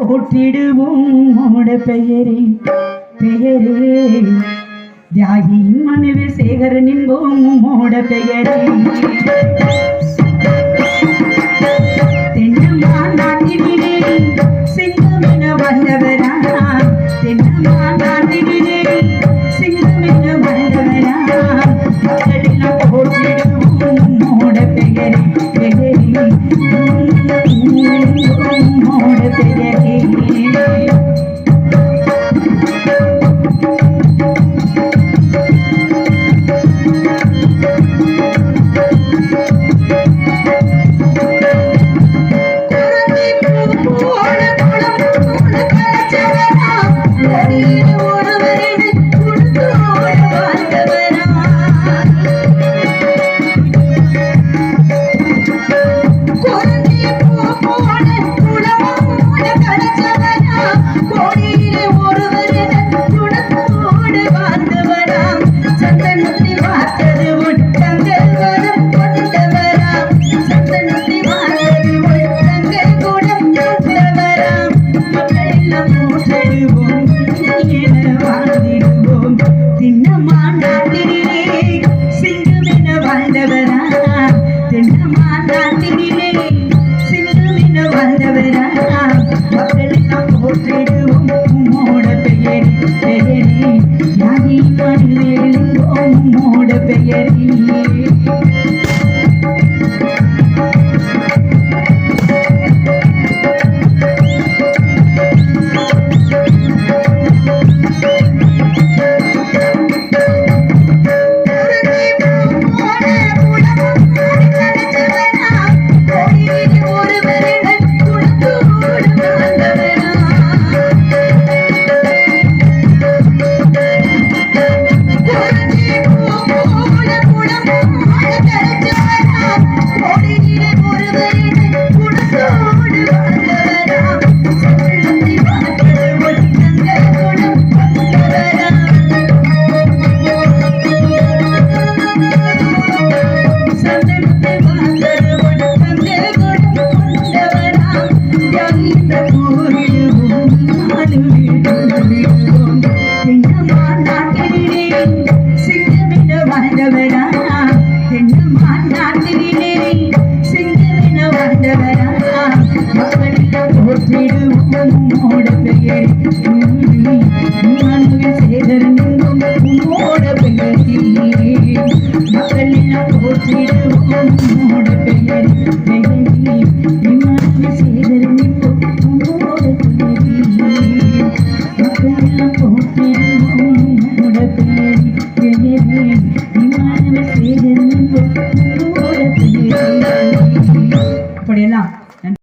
போற்றிடுவோம் உமோட பெயரே பெயரே. தியாகியின் மனைவி சேகரன் என்போம் உமோட பெயரே. Thank you. சிங்கமிட வாழ்ந்தவரா